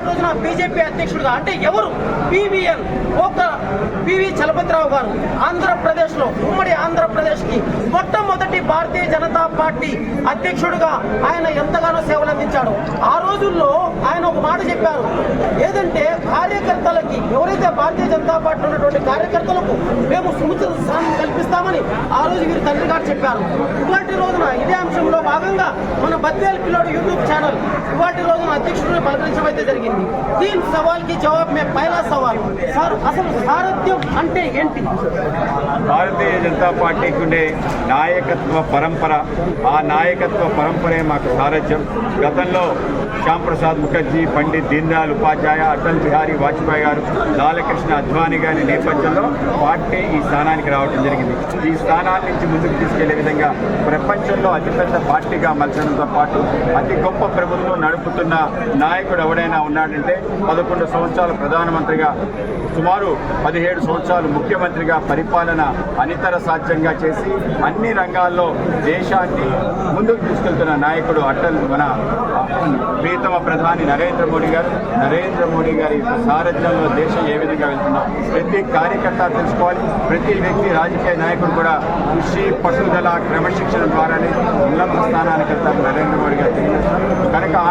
ఇవాళ రోజున బీజేపీ అధ్యక్షుడిగా అంటే ఎవరు? పివిఎన్ ఒక పివి చలపతిరావు గారు. ఆంధ్రప్రదేశ్లో ఉమ్మడి ఆంధ్రప్రదేశ్కి మొట్టమొదటి భారతీయ జనతా పార్టీ అధ్యక్షుడిగా ఆయన ఎంతగానో సేవలు అందించాడు. ఆ రోజుల్లో ఆయన ఒక మాట చెప్పారు. ఏదంటే కార్యకర్తలకి ఎవరైతే భారతీయ జనతా పార్టీ ఉన్నటువంటి కార్యకర్తలకు మేము సుముచిత స్థానం కల్పిస్తామని ఆ రోజు వీరు తండ్రి గారు చెప్పారు. ఇలాంటి రోజున ఇదే అంశంలో భాగంగా మన బద్వేల్ పిల్లోడు యూట్యూబ్ ఛానల్. ఇవాటి రోజున అధ్యక్షుడిని పలకరించడం అయితే జరిగింది. దీని సవాల్కి జవాబు మే పైలా సవాల్. సార్ అసలు సారథ్యం అంటే ఏంటి? భారతీయ జనతా పార్టీకి ఉండే నాయకత్వ పరంపర ఆ నాయకత్వ పరంపరే మాకు సారథ్యం. గతంలో శ్యాంప్రసాద్ ముఖర్జీ పండిత్ దీన్దయాళ్ ఉపాధ్యాయ అటల్ బిహారీ వాజ్పేయి గారు లాలకృష్ణ అద్వానీ గారి నేపథ్యంలో పార్టీ ఈ స్థానానికి రావడం జరిగింది. ఈ స్థానాన్ని నుంచి ముందుకు తీసుకెళ్ళే విధంగా ప్రపంచంలో అతిపెద్ద పార్టీగా మలచడంతో పాటు అతి గొప్ప ప్రభుత్వం నడుపుతున్న నాయకుడు ఎవడైనా ఉన్నాడంటే పదకొండు సంవత్సరాలు ప్రధానమంత్రిగా సుమారు పదిహేడు సంవత్సరాలు ముఖ్యమంత్రిగా పరిపాలన అనితర సాధ్యంగా చేసి అన్ని రంగాల్లో దేశాన్ని ముందుకు తీసుకెళ్తున్న నాయకుడు అటల్ మన ప్రీతమ ప్రధాని నరేంద్ర మోడీ గారు. నరేంద్ర మోడీ గారి సారథ్యంలో దేశం ఏ విధంగా వెళ్తుందో ప్రతి కార్యకర్త తెలుసుకోవాలి. ప్రతి వ్యక్తి రాజకీయ నాయకుడు కూడా కృషి పట్టుదల క్రమశిక్షణ ద్వారానే ఉన్నత స్థానానికి వెళ్తారు. నరేంద్ర మోడీ గారు తెలియజేస్తారు కనుక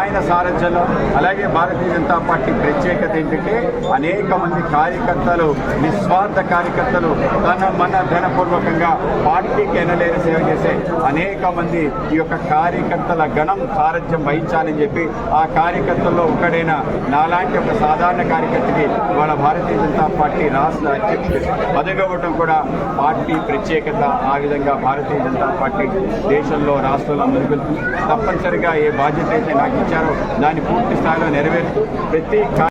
ఆయన సారథ్యంలో అలాగే భారతీయ జనతా పార్టీ ప్రత్యేకత ఏంటంటే అనేక మంది కార్యకర్తలు నిస్వార్థ కార్యకర్తలు తన మన ధనపూర్వకంగా పార్టీకి ఎనలేని సేవ చేసే అనేక మంది ఈ యొక్క కార్యకర్తల గణం సారథ్యం వహించాలని చెప్పి ఆ కార్యకర్తల్లో ఒకడైన నాలాంటి ఒక సాధారణ కార్యకర్తకి వాళ్ళ భారతీయ జనతా పార్టీ రాష్ట్ర అధ్యక్షుడు పదవి కూడా పార్టీ ప్రత్యేకత. ఆ విధంగా భారతీయ జనతా పార్టీ దేశంలో రాష్ట్రంలో ముందుకెళ్తుంది తప్పనిసరిగా ఏ బాధ్యత అయితే నాకు ఇచ్చారు ఇచ్చారో దాన్ని పూర్తి స్థాయిలో నెరవేరుస్తూ ప్రతి